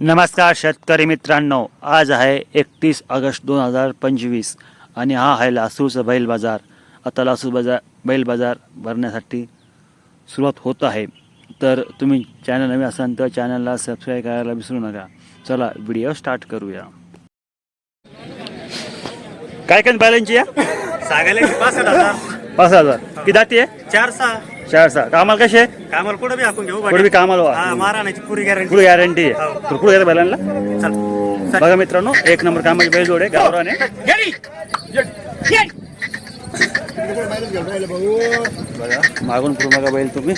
नमस्कार शेतकरी मित्रांनो आज आहे एकतीस ऑगस्ट दोन हजार पंचवीस आणि हा आहे लासूरचा बैल बाजार. आता लासूर बाजार बैल बाजार भरण्यासाठी सुरुवात होत आहे. तर तुम्ही चॅनल नवीन असाल तर चॅनलला सबस्क्राईब करायला विसरू नका. चला व्हिडिओ स्टार्ट करूया. काय काय बॅलन्सची या? सांगायला पासष्ट हजार. पाच हजार. किती जाती आहे? चार सहा. चार सहा कामाला कसे कामाला कुठं बी हाकून घेऊ कुठे बी कामाला हा वा महाराणाची पुरी गॅरंटी कुठे गॅरंटी आहे तर कुठे घेता बैलांना? चल. बघा मित्रांनो एक नंबर कामाची बैल जोड आहे. गावराने बघा मागून पुढे बघा बैल तुम्ही.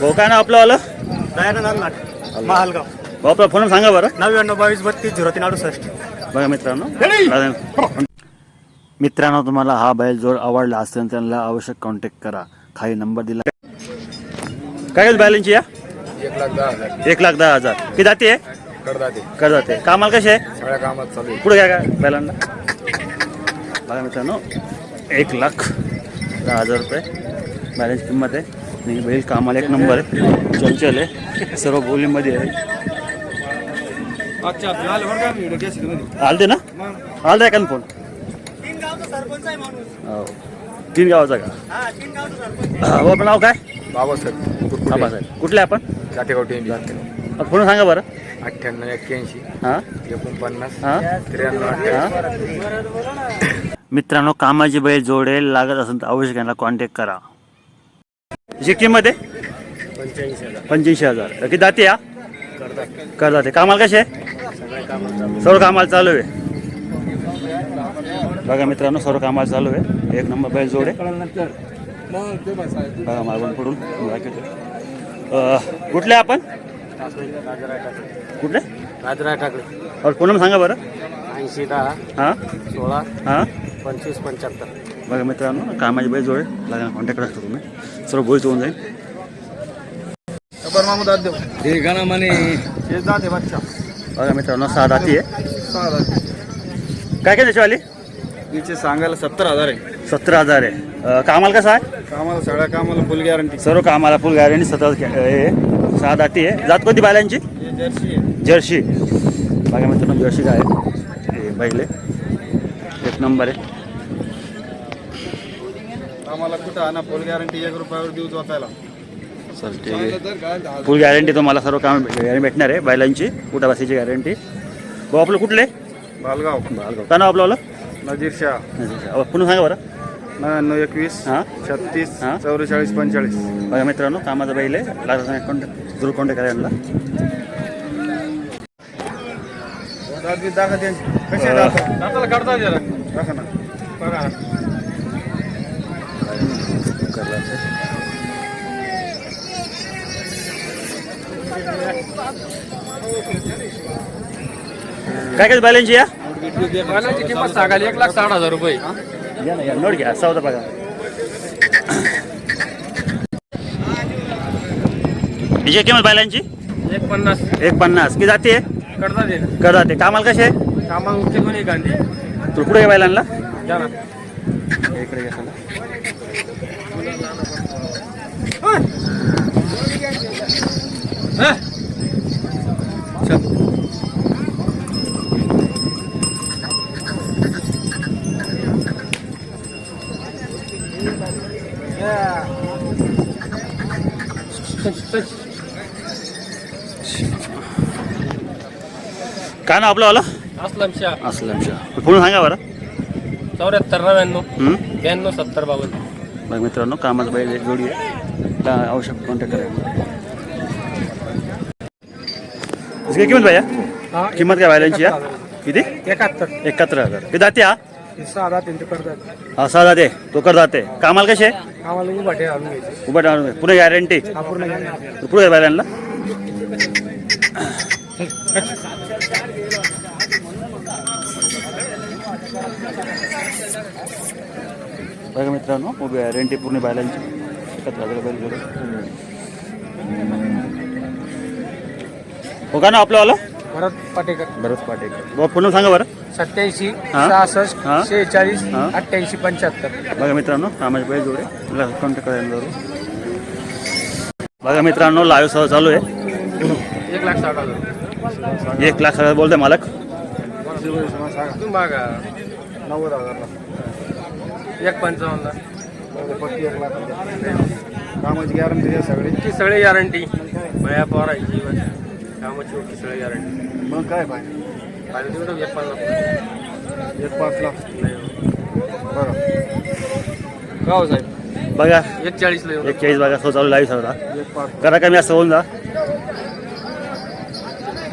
भाऊ काय ना आपलं आलं दयानंद नाट महालगाव. भाऊ आपला फोन सांगा बरं. नव्याण्णव बावीस बत्तीस झिरो तीन अडुसष्ट. बघा मित्रांनो. मित्रांनो तुम्हाला हा बैल जोड आवडला असेल त्यांना आवश्यक कॉन्टॅक्ट करा. खाली नंबर दिला. काय बॅलन्सची या? एक लाख दहा हजार. एक लाख दहा हजार. किती जाते आहे? कर जाते कामाला कसे आहे? सगळ्या कामात चालू आहे. पुढे काय काय? बैलांना. बघा मित्रांनो एक लाख दहा हजार रुपये. बॅलन्स किंमत आहे. आणि बैल कामाला एक नंबर आहे. चंचल आहे. सर्व बोलीमध्ये आहे. आलते ना? आलता का फोन हो हा. तीन गावचा सरपंच हो आपलं नाव काय? बाबासाहेब आबा साहेब कुठले आपण? काटेगाव टेंबी फोन सांगा बरं. अठ्ठ्याण्णव एक्क्याऐंशी हां. एकोणपन्नास हां. त्र्याण्णव हां. मित्रांनो कामाची बैल जोडेल लागत असेल तर अवश्य यांना कॉन्टॅक्ट करा. जी किंमत आहे? पंच्याऐंशी हजार. पंच्याऐंशी हजार किती जाते या करदाते कर जाते कामाला कसे आहे. सर्व कामाला चालू आहे. बघा मित्रांनो सर्व कामाला चालू आहे. एक नंबर बैल जोड. आहे बघा मागून पुढून दाखवतो. कुठले आपण? कुठले? राजराय ठाकरे और पूनम सांगा बरं. ऐंशी दहा हां? सोळा हां? पंचवीस पंच्याहत्तर बघा मित्रांनो कामाची बैल जोड. आहे लागणार कॉन्टॅक्ट असतो तुम्ही. सर्व बोईच होऊन जाईल. बघा मित्रांनो सहा दाती आहे. काय काय त्याच्यावाली तिचे सांगायला सत्तर हजार आहे. सतरा हजार आहे. अं, कामाला कसं आहे? कामाला सगळ्या कामाला फुल गॅरंटी सर्व कामाला फुल गॅरंटी सतरा हे सहा दाती आहे. जात कोणती बैलांची जर्सी आहे. जर्सी. बघा मित्रांनो जर्सी काय आहे. हे बैल आहे. एक नंबर आहे. आम्हाला कुठं आणा फुल गॅरंटी एक रुपयावर देऊ जोतायला चल ठीक आहे. फुल गॅरंटी तुम्हाला सर्व काम गॅरंटी भेटणार आहे. बैलांची कुठं बसायची गॅरंटी भाऊ आपलं कुठले बालगाव काय नाव आपलं आलं नजीर शाह. पुन्हा सांगा बरं. नव्याण्णव एकवीस हां? छत्तीस हां. चौवेचाळीस पंचेचाळीस. बघा मित्रांनो कामाचा बैल आहे. लागत कॉन्टॅक्ट जरूर कॉन्टॅक्ट करा यांना. दाखा त्यांची. कसे अं, दाताला काढता जरा. दाखा ना. बघा. ना काय काय बैलांची या? बैलाची किंमत सांगायला एक लाख साठ हजार रुपये. या ना या नोट घ्या. होता बघा हिची किंमत बैलांची एक पन्नास. एक पन्नास. किती जाते? करता दे कामाला कसे आहे? कामाला उठते कोणी गांधी? तू पुढे घे बैलांना ना. इकडे घे चला. काय ना आपलं आलं असलम शाह. असलं पुढून सांगा बरं. चौऱ्याहत्तर नव्याण्णव हं? ब्याण्णव सत्तर बावन्न. बघ मित्रांनो कामाचं बैल एक जोडी आहे. त्या आवश्यक कॉन्टॅक्ट करायला इसकी किंमत भैया? किंमत काय बैलांची या? किती? एकाहत्तर. एकाहत्तर हजार. किती जाते हा? करतात. हा सहा जाते तो कर जाते कामाला कसे? आम्हाला उभा ठेवा आणून घ्यायचे. उभं गॅरंटी हा पूर्ण पुढे बैलांना बघा मित्रांनो उभी गॅरंटी पूर्ण बैल जोडी हो का ना आपलं आलं? भरत पाटेकर. बरंच पाटेकर. बाबा पुन्हा सांगा बरं. सत्याऐंशी हा? सहासष्ट हा? शेहेचाळीस हा? अठ्ठ्याऐंशी पंच्याहत्तर. बघा मित्रांनो कामाचे पैसे जोडे. कॉन्टॅक्ट करायला जरूर बघा मित्रांनो लाईव्ह सह चालू आहे. एक लाख साठ हजार. एक लाख सगळं बोलतोय मालक. तुम्ही मागा. नव्वद हजारला एक लाख. कामाची गॅरंटी द्या सगळी. ती सगळी गॅरंटी भया पोरायची कामाची ओके सगळी गॅरंटी मग काय पाहिजे पाहिजे एक एक पाच लाख नाही बरं. का हो साहेब? बघा. एक चाळीसला येऊ एक चाळीस बघा सो चालू लाईव्ह सगळा एक पाच करा कमी असं होऊन जा.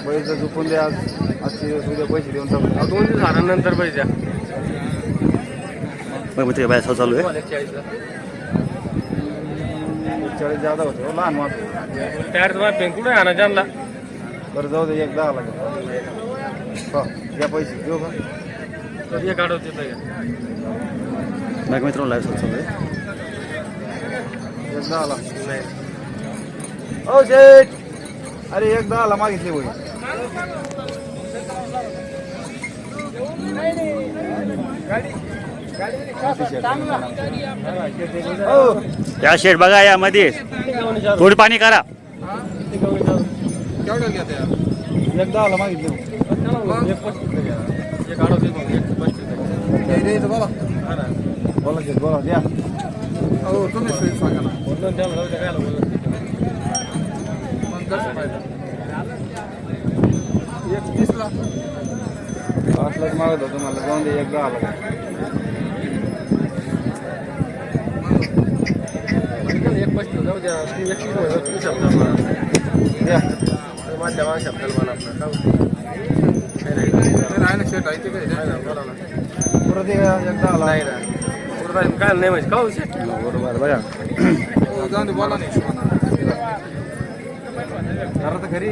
बैलचं झुकून द्या आज. आजचे दिवस उद्या पैसे देऊन टाकू. अहो, दोन दिवस झाल्यानंतर पैसे द्या. बघ मित्र बाय सो चालू आहे. एक चाळीसला एक चाळीस जादा होते. हो, लहान माल तयार तुम्हाला पेन कुठे आणा त्यांना बरं जाऊ दे एक दहा लागेल हो घ्या पैसे देऊ का तर एक आठवते तर घ्या. बघा मित्रांनो लाईव्ह सो चालू आहे. एक दहा लाख नाही हो शेठ अरे एक दहाला मागितली होई त्या शेट बघा यामध्ये थोडी पाणी करा. एक दहाला मागितली होई. एक पस्तीसला घ्या. एक आठवते मग एक पस्तीसला घ्या. बोला शेठ बोला द्या बोलून द्या मला, काय पाच लाख मागत होतो मला जाऊन दे एक दहा लाख एक पस्तीस जाऊ द्या एक शब्द द्या माझ्या शब्दाला काय नाही. काय नाही, बोला ना. परत एक एक दहा लाख नाही नाही? बरोबर बघा तर घरी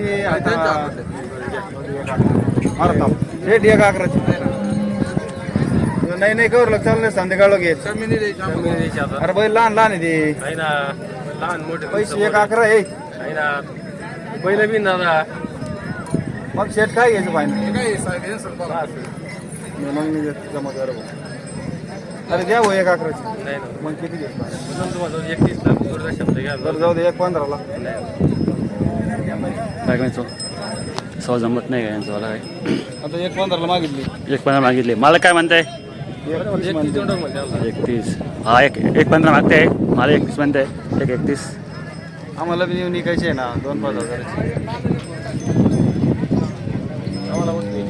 शेठ एक अकराची नाही नाही करू लग चाललंय संध्याकाळ घेत. अरे बैल लहान लहान आहे ते नाही लहान मोठे पैसे एक अकरा आहे नाही पहिलं बी दादा मग शेठ काय घ्यायचं फायनल मग मी देतो जमा करा. अरे द्या भाऊ एक अकराची नाही ना मग किती घ्यायचं तुम्हाला एकतीस लाख पुढचा शब्द घ्या. बरं जाऊ दे एक पंधराला. काय मित्र सो जमत नाही का यांचं? मला काय? आता एक पंधराला मागितली. एक पंधरा मागितले. मला काय म्हणताय? एक तीस एकतीस म्हणते. हा एक एक पंधरा मागते आहे मला एकतीस म्हणते एक एकतीस. आम्हाला बी निकायची आहे ना दोन पाच हजाराची. आम्हाला वस्तू